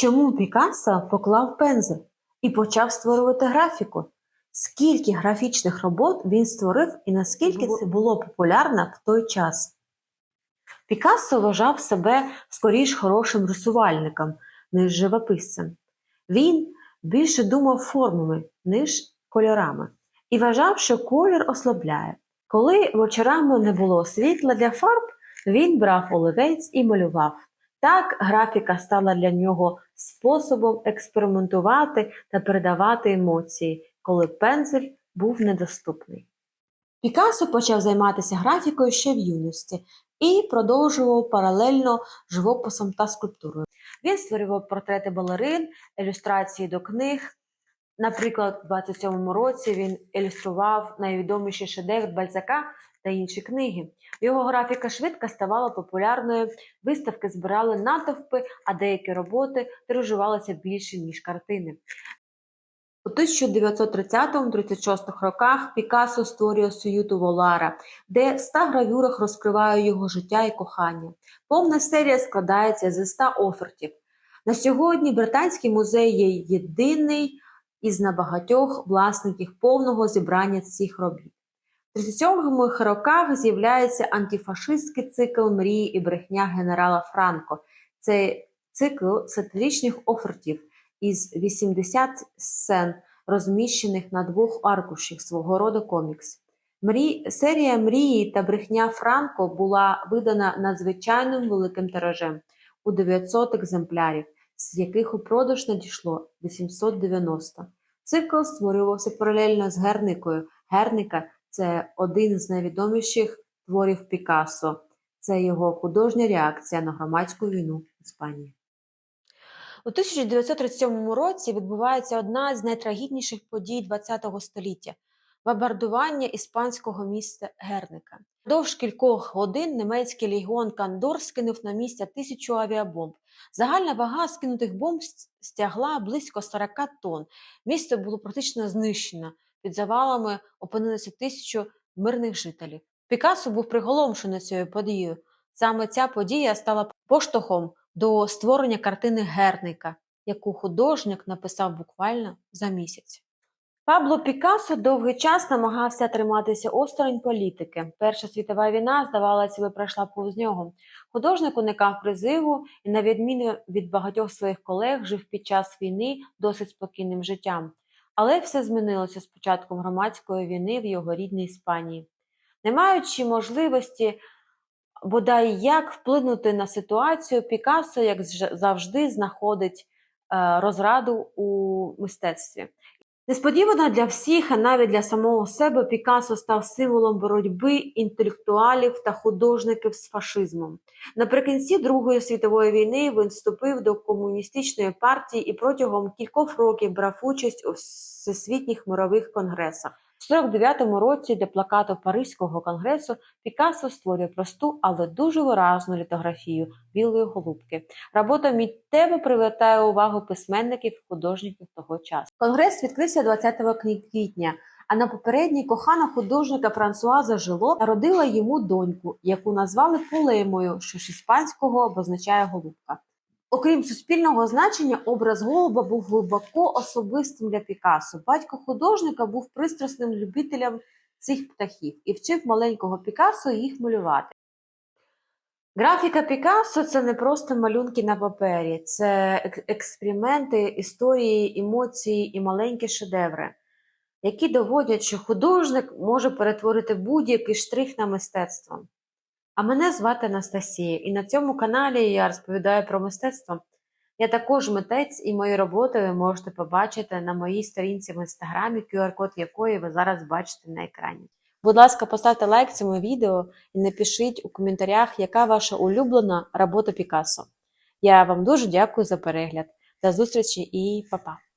Чому Пікассо поклав пензель і почав створювати графіку? Скільки графічних робот він створив і наскільки це було популярно в той час? Пікассо вважав себе скоріш хорошим рисувальником, ніж живописцем. Він більше думав формами, ніж кольорами, і вважав, що колір ослабляє. Коли вечорами не було світла для фарб, він брав олівець і малював. Так графіка стала для нього способом експериментувати та передавати емоції, коли пензель був недоступний. Пікассо почав займатися графікою ще в юності і продовжував паралельно живописом та скульптурою. Він створював портрети балерин, ілюстрації до книг. Наприклад, у 27-му році він ілюстрував найвідоміший шедевр Бальзака та інші книги. Його графіка швидко ставала популярною, виставки збирали натовпи, а деякі роботи тиражувалися більше, ніж картини. У 1930-36 роках Пікассо створює суюту Волара, де в 100 гравюрах розкриває його життя і кохання. Повна серія складається зі 100 офертів. На сьогодні Британський музей є єдиний із набагатьох власників повного зібрання цих робіт. В 37-х роках з'являється антифашистський цикл мрії і брехня генерала Франко. Це цикл сатиричних офертів із 80 сцен, розміщених на двох аркушах свого роду комікс. Мрій... Серія мрії та брехня Франко була видана надзвичайним великим тиражем у 900 екземплярів, з яких у продаж надійшло 890. Цикл створювався паралельно з Герникою. Герника це один з найвідоміших творів Пікассо. Це його художня реакція на громадську війну в Іспанії. У 1937 році відбувається одна з найтрагічніших подій ХХ століття бомбардування іспанського міста Герника. Довж кількох годин німецький легіон Кандор скинув на місце тисячу авіабомб. Загальна вага скинутих бомб стягла близько 40 тонн. Місто було практично знищено. Під завалами опинилися тисячу мирних жителів. Пікассо був приголомшений цією подією. Саме ця подія стала поштовхом до створення картини Герника, яку художник написав буквально за місяць. Пабло Пікассо довгий час намагався триматися осторонь політики. Перша світова війна, здавалося би, пройшла повз нього. Художник уникав призиву і, на відміну від багатьох своїх колег, жив під час війни досить спокійним життям. Але все змінилося з початком громадської війни в його рідній Іспанії. Не маючи можливості бодай як вплинути на ситуацію, Пікассо, як завжди, знаходить е, розраду у мистецтві. Несподівано для всіх, а навіть для самого себе, Пікассо став символом боротьби інтелектуалів та художників з фашизмом. Наприкінці Другої світової війни він вступив до комуністичної партії і протягом кількох років брав участь у всесвітніх мирових конгресах. У 49-му році для плакату Паризького конгресу Пікассо створює просту, але дуже виразну літографію білої голубки. Робота миттєво привертає увагу письменників і художників того часу. Конгрес відкрився 20 квітня, а на попередній кохана художника Франсуаза Жило народила йому доньку, яку назвали Полемою, що з іспанського обозначає голубка. Окрім суспільного значення, образ голуба був глибоко особистим для Пікассо. Батько художника був пристрасним любителем цих птахів і вчив маленького Пікассо їх малювати. Графіка Пікассо це не просто малюнки на папері, це експерименти, історії, емоції і маленькі шедеври, які доводять, що художник може перетворити будь-який штрих на мистецтво. А мене звати Анастасія, і на цьому каналі я розповідаю про мистецтво. Я також митець, і мої роботи ви можете побачити на моїй сторінці в інстаграмі, QR-код якої ви зараз бачите на екрані. Будь ласка, поставте лайк цьому відео і напишіть у коментарях, яка ваша улюблена робота Пікассо. Я вам дуже дякую за перегляд. До зустрічі і па-па!